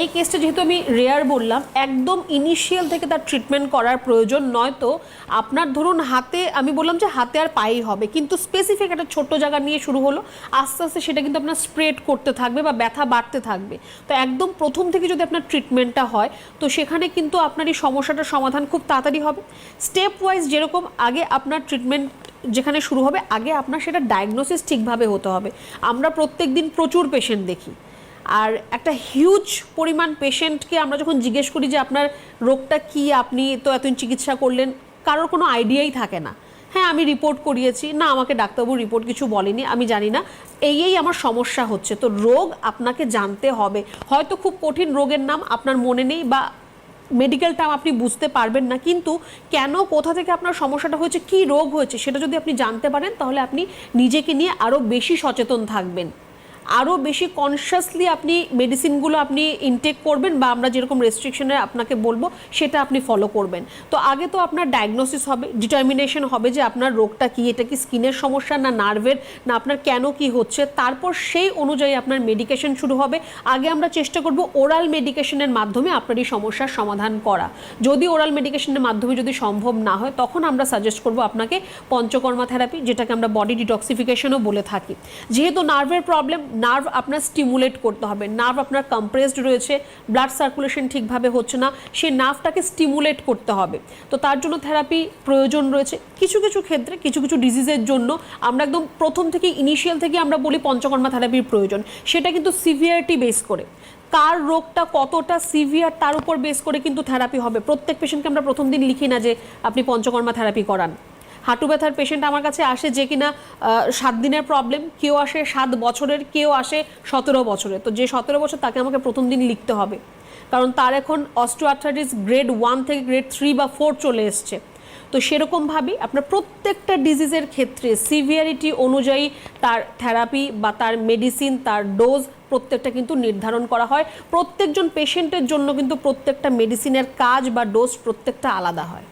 এই কেসটা যেহেতু আমি রেয়ার বললাম, একদম ইনিশিয়াল থেকে তার ট্রিটমেন্ট করার প্রয়োজন নয়তো আপনার ধরুন হাতে, আমি বললাম যে হাতে আর পায়েই হবে, কিন্তু স্পেসিফিক একটা ছোট্ট জায়গা নিয়ে শুরু হলো, আস্তে আস্তে সেটা কিন্তু আপনার স্প্রেড করতে থাকবে বা ব্যথা বাড়তে থাকবে। তো একদম প্রথম থেকে যদি আপনার ট্রিটমেন্টটা হয়, তো সেখানে কিন্তু আপনার এই সমস্যাটার সমাধান খুব তাড়াতাড়ি হবে। স্টেপ ওয়াইজ যেরকম আগে আপনার ট্রিটমেন্ট যেখানে শুরু হবে, আগে আপনার সেটা ডায়াগনোসিস ঠিকভাবে হতে হবে। আমরা প্রত্যেক দিন প্রচুর পেশেন্ট দেখি। আর একটা হিউজ পরিমাণ পেশেন্টকে আমরা যখন জিজ্ঞেস করি যে আপনার রোগটা কি, আপনি তো এতদিন চিকিৎসা করলেন, কারোর কোনো আইডিয়াই থাকে না। হ্যাঁ আমি রিপোর্ট করিয়েছি। না, আমাকে ডাক্তারবাবু রিপোর্ট কিছু বলেনি, আমি জানি না। এই এই আমার সমস্যা হচ্ছে। তো রোগ আপনাকে জানতে হবে। হয়তো খুব কঠিন রোগের নাম আপনার মনে নেই বা মেডিকেল টার্ম আপনি বুঝতে পারবেন না, কিন্তু কেন, কোথা থেকে আপনার সমস্যাটা হয়েছে, কি রোগ হয়েছে, সেটা যদি আপনি জানতে পারেন, তাহলে আপনি নিজেকে নিয়ে আরও বেশি সচেতন থাকবেন। আরও বেশি কনসিয়াসলি আপনি মেডিসিনগুলো আপনি ইনটেক করবেন বা আমরা যেরকম রেস্ট্রিকশনে আপনাকে বলব, সেটা আপনি ফলো করবেন। তো আগে তো আপনার ডায়াগনোসিস হবে ডিটারমিনেশন হবে যে আপনার রোগটা কি, এটা কি স্কিনের সমস্যা না নার্ভের না আপনার কেন কি হচ্ছে। তারপর সেই অনুযায়ী আপনার মেডিকেশন শুরু হবে। আগে আমরা চেষ্টা করব ওরাল মেডিকেশনের মাধ্যমে আপনার এই সমস্যার সমাধান করা। যদি ওরাল মেডিকেশনের মাধ্যমে যদি সম্ভব না হয়, তখন আমরা সাজেস্ট করব আপনাকে পঞ্চকর্মা থেরাপি যেটাকে আমরা বডি ডিটক্সিফিকেশনও বলে থাকি। যেহেতু নার্ভের প্রবলেম নার্ভ আপনার স্টিমুলেট করতে হবে। নার্ভ আপনার কম্প্রেসড রয়েছে ব্লাড সার্কুলেশন ঠিকভাবে হচ্ছে না সেই নার্ভটাকে স্টিমুলেট করতে হবে। তো তার জন্য থেরাপি প্রয়োজন রয়েছে। কিছু কিছু ক্ষেত্রে, কিছু কিছু ডিজিজের জন্য আমরা একদম প্রথম থেকে ইনিশিয়াল থেকে আমরা বলি পঞ্চকর্মা থেরাপির প্রয়োজন। সেটা কিন্তু সিভিয়ারিটি বেস করে। কার রোগটা কতটা সিভিয়ার তার উপর বেস করে কিন্তু থেরাপি হবে। প্রত্যেক পেশেন্টকে আমরা প্রথম দিন লিখি না যে, আপনি পঞ্চকর্মা থেরাপি করান। হাঁটু ব্যথার পেশেন্ট আমার কাছে আসে যে কিনা সাত দিনের প্রবলেম কেউ আসে সাত বছরের, কেউ আসে সতেরো বছরের। তো যে সতেরো বছর তাকে আমাকে প্রথম দিন লিখতে হবে। কারণ তার এখন অস্ট্রোআর্থাইটিস গ্রেড ওয়ান থেকে গ্রেড থ্রি বা ফোর চলে এসছে। তো সেরকমভাবেই আপনার প্রত্যেকটা ডিজিজের ক্ষেত্রে সিভিয়ারিটি অনুযায়ী তার থেরাপি বা তার মেডিসিন তার ডোজ প্রত্যেকটা কিন্তু নির্ধারণ করা হয়। প্রত্যেকজন পেশেন্টের জন্য কিন্তু প্রত্যেকটা মেডিসিনের কাজ বা ডোজ প্রত্যেকটা আলাদা হয়।